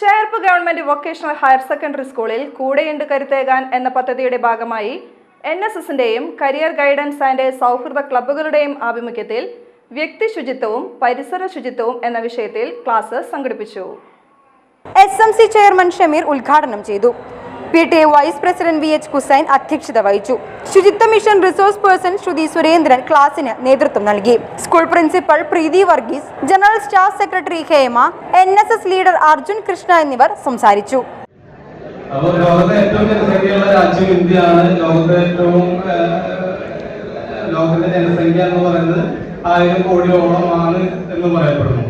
Cherpu government vocational higher secondary സ്കൂളിൽ കൂടെയുണ്ട് കരുത്തേകാൻ എന്ന പദ്ധതിയുടെ ഭാഗമായി എൻ എസ് എസിന്റെയും കരിയർ ഗൈഡൻസ് ആൻഡ് സൗഹൃദ ക്ലബ്ബുകളുടെയും ആഭിമുഖ്യത്തിൽ വ്യക്തി ശുചിത്വവും പരിസര ശുചിത്വവും എന്ന വിഷയത്തിൽ ക്ലാസ് സംഘടിപ്പിച്ചു. S M C chairman Shameer ഉദ്ഘാടനം ചെയ്തു. P T A vice president V H Hussain അധ്യക്ഷത വഹിച്ചു. Suchitwa mission resource person Sruthi Surendran ക്ലാസിന് നേതൃത്വം നൽകി. School principal Preethi Varghese general staff secretary Hema N S S leader Arjun Krishna എന്നിവർ സംസാരിച്ചു. അപ്പോൾ ലോകത്തെ ഏറ്റവും ജനസംഖ്യയുള്ള രാജ്യം ഇന്ത്യയാണ്. ലോകത്തെ ഏറ്റവും ജനസംഖ്യ എന്ന് പറയുന്നത് ആയിരം കോടിയോളമാണ് എന്ന് പറയപ്പെടുന്നു.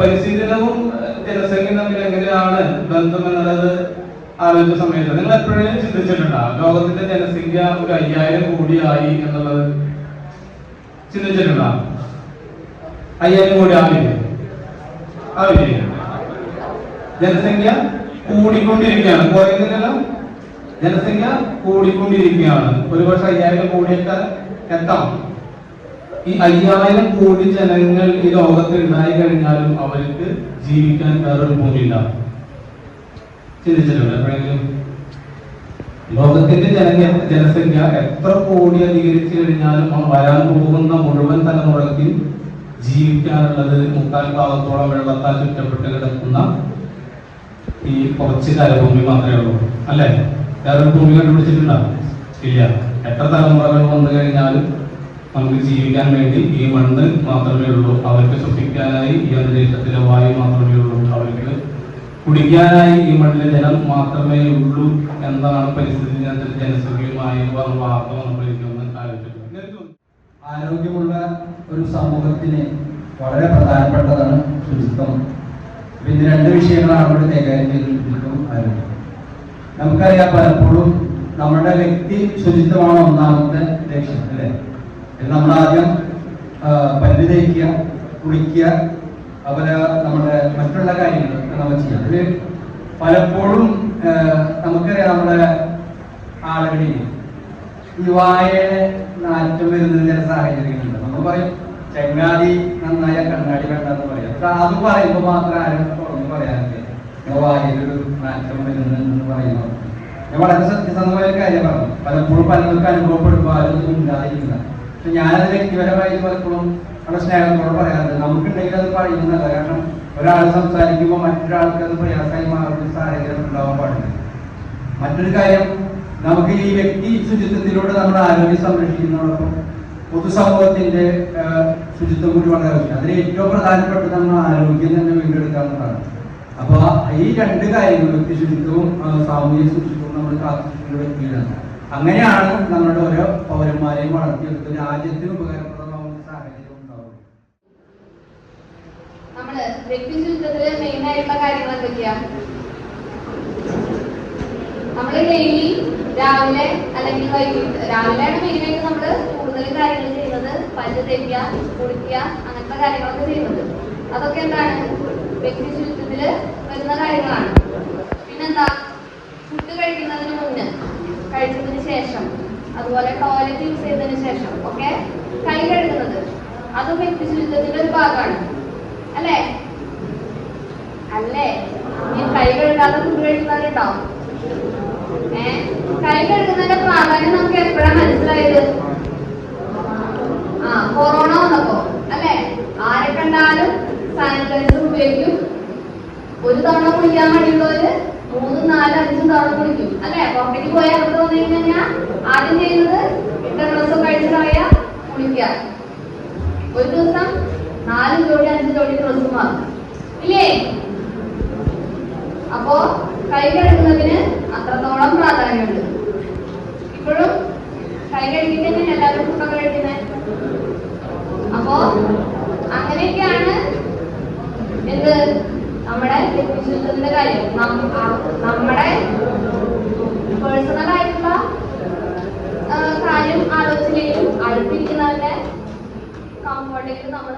പരിശീലനവും ജനസംഖ്യ തമ്മിൽ എങ്ങനെയാണ് ബന്ധം എന്നുള്ളത് ആലോചിച്ച സമയത്ത് നിങ്ങൾ എപ്പോഴും ചിന്തിച്ചിട്ടുണ്ടോ? ലോകത്തിന്റെ ജനസംഖ്യ ഒരു അയ്യായിരം കോടിയായി എന്നുള്ളത് ചിന്തിച്ചിട്ടുണ്ടോ? അയ്യായിരം കോടി ആവില്ലേ? ആവില്ലേ? ജനസംഖ്യ കൂടിക്കൊണ്ടിരിക്കുകയാണ്. കുറയുന്നില്ലല്ലോ? ജനസംഖ്യ കൂടിക്കൊണ്ടിരിക്കുകയാണ്. ഒരു വർഷം അയ്യായിരം കോടിയൊക്കെ എത്താം. ഈ അയ്യായിരം കോടി ജനങ്ങൾ ഈ ലോകത്ത് ഉണ്ടായി കഴിഞ്ഞാലും അവർക്ക് ജീവിക്കാൻ വേറൊരു ഭൂമിയില്ല. ചിന്തിച്ചിട്ടുണ്ട്. ലോകത്തിന്റെ ജന ജനസംഖ്യ എത്ര കോടി അധികരിച്ചു കഴിഞ്ഞാലും വരാൻ പോകുന്ന മുഴുവൻ തലമുറയ്ക്ക് ജീവിക്കാനുള്ളത് മുക്കാൽ ഭാഗത്തോളം വെള്ളത്താൽ ചുറ്റപ്പെട്ട് കിടക്കുന്ന ഈ കുറച്ച് കരഭൂമി മാത്രമേ ഉള്ളൂ. അല്ലെ? വേറൊരു ഭൂമി കണ്ടുപിടിച്ചിട്ടുണ്ടാവും ഇല്ല. എത്ര തലമുറകൾ വന്നു കഴിഞ്ഞാലും നമുക്ക് ജീവിക്കാൻ വേണ്ടി ഈ മണ്ണ് മാത്രമേ ഉള്ളൂ. അവർക്ക് ശ്വസിക്കാനായി ഈ അന്തരീക്ഷത്തിലെ വായു മാത്രമേ ഉള്ളൂ. അവർക്ക് കുടിക്കാനായി ഈ മണ്ണിലെ ജലം മാത്രമേ ഉള്ളൂ എന്നാണ് പരിസ്ഥിതി ദിനത്തിൽ ആലോചിച്ചിട്ടുള്ളത് ആരോഗ്യമുള്ള ഒരു സമൂഹത്തിന് വളരെ പ്രധാനപ്പെട്ടതാണ് ശുചിത്വം. പിന്നെ രണ്ട് വിഷയങ്ങളാണ് ഇവിടെ കൈകാര്യം ചെയ്തിട്ടുള്ളതും ആരോഗ്യം. നമുക്കറിയാം പലപ്പോഴും നമ്മുടെ വ്യക്തി ശുചിത്വമാണ് ഒന്നാമത്തെ ലക്ഷ്യം അല്ലേ? നമ്മൾ ആദ്യം പല്ല് തേക്കുക കുളിക്കുക അതുപോലെ നമ്മുടെ മറ്റുള്ള കാര്യങ്ങൾ നമ്മൾ ചെയ്യാം. അതിൽ പലപ്പോഴും നമുക്കറിയാം നമ്മുടെ ആളുകളിൽ ഈ നാറ്റം വരുന്ന ചില സാഹചര്യങ്ങളുണ്ട്. നമ്മൾ പറയും ചെങ്ങാതി നന്നായ കണ്ണാടി വേണ്ടെന്ന് പറയാം. പക്ഷെ അത് പറയുമ്പോൾ മാത്രം ആരും തുറന്ന് പറയാറില്ല. വായയിലൊരു നാറ്റം വരുന്നുണ്ടെന്ന് പറയുന്നു ഞാൻ വളരെ സത്യസന്ധമായ ഒരു കാര്യം പറഞ്ഞു. പലപ്പോഴും പലർക്കും അനുഭവപ്പെടുമ്പോൾ ആരും ഉണ്ടായിരിക്കില്ല ഞാനത് വ്യക്തിപരമായി പലപ്പോഴും നമ്മുടെ സ്നേഹത്തോടെ പറയാറുണ്ട്. നമുക്കുണ്ടെങ്കിൽ അത് പറയുന്നതല്ല. കാരണം ഒരാൾ സംസാരിക്കുമ്പോൾ മറ്റൊരാൾക്ക് അത് പ്രയാസമായി മാറുന്ന സാഹചര്യം ഉണ്ടാവാൻ പാടില്ല. മറ്റൊരു കാര്യം നമുക്ക് ഈ വ്യക്തി ശുചിത്വത്തിലൂടെ നമ്മുടെ ആരോഗ്യം സംരക്ഷിക്കുന്നതോടൊപ്പം പൊതുസമൂഹത്തിന്റെ ശുചിത്വം കൂടി വളരെ ആവശ്യം അതിൽ ഏറ്റവും പ്രധാനപ്പെട്ട നമ്മുടെ ആരോഗ്യം തന്നെ വീണ്ടെടുക്കാവുന്നതാണ് അപ്പൊ ഈ രണ്ട് കാര്യങ്ങൾ വ്യക്തി ശുചിത്വവും സാമൂഹ്യ ശുചിത്വവും നമ്മൾ കാത്തിരിക്കുന്ന വ്യക്തികളാണ് അങ്ങനെയാണ് നമ്മളുടെ ഓരോ പൗരന്മാരെയും വളർത്തിയെടുത്ത് രാജ്യത്തിന് ഉപകാരപ്രദമാവുന്ന സാഹചര്യം ഉണ്ടാവും നമ്മൾ മെയിൻ ആയിട്ടുള്ള ഡെയിലി രാവിലെ അല്ലെങ്കിൽ വൈകിട്ട് രാവിലെയാണ് മെയിൻ ആയിട്ട് നമ്മൾ കൂടുതൽ കാര്യങ്ങൾ ചെയ്യുന്നത്. പല്ല് തെക്കുക കുളിക്കുക അങ്ങനത്തെ കാര്യങ്ങളൊക്കെ ചെയ്യുന്നത്. അതൊക്കെ എന്താണ്? വ്യക്തി ശുചിത്വത്തിൽ വരുന്ന കാര്യങ്ങളാണ്. പിന്നെന്താ? കഴിച്ചതിന് ശേഷം. അതുപോലെ ടോയ്ലറ്റ് യൂസ് ചെയ്തതിന് ശേഷം. ഒക്കെ കൈ കഴുകുന്നത്. അതും വ്യക്തി ശുചിത്വത്തിന്റെ ഒരു ഭാഗമാണ്. അല്ലേ? അല്ലേ? ഈ കൈ കഴുകാതെ ഫുഡ് കഴിക്കുന്നവരുണ്ടോ ഏ? കൈ കഴുകുന്നതിന്റെ പ്രാധാന്യം നമുക്ക് എപ്പോഴാണ് മനസ്സിലായത്? ആ കൊറോണ വന്നപ്പോ. അല്ലേ? ആരെ കണ്ടാലും സാനിറ്റൈസർ ഉപയോഗിക്കും. ഒരു തവണ കുളിക്കാൻ മടിയുള്ളവര് മൂന്നും നാലും അഞ്ചും തവണ കുളിക്കും. അല്ലെ? പുറത്തേക്ക് പോയാൽ അവർക്ക് വന്നു കഴിഞ്ഞാൽ ആദ്യം ചെയ്യുന്നത് ഇട്ട ഡ്രസ്സൊക്കെ അഴിച്ചു കളയുക ഒരു ദിവസം നാല് ജോഡി അഞ്ച് ജോഡി ഡ്രസ്സ് മാറും. ഇല്ലേ? അപ്പോ കൈ കഴുകുന്നതിന് അത്രത്തോളം പ്രാധാന്യമുണ്ട്. ഇപ്പോഴും കൈ കഴുകിട്ട് തന്നെ എല്ലാവരും ഫുഡൊക്കെ കഴിക്കുന്നത് അപ്പോ അങ്ങനെയൊക്കെയാണ് എന്ത് നമ്മുടെ വിശുദ്ധത്തിന്റെ കാര്യം. നമ്മുടെ പേഴ്സണൽ ആയിട്ടുള്ള കാര്യം ആലോചിക്കുകയും അടുത്തിരിക്കുന്നവരുടെ കംഫർട്ടേക്ക് നമ്മൾ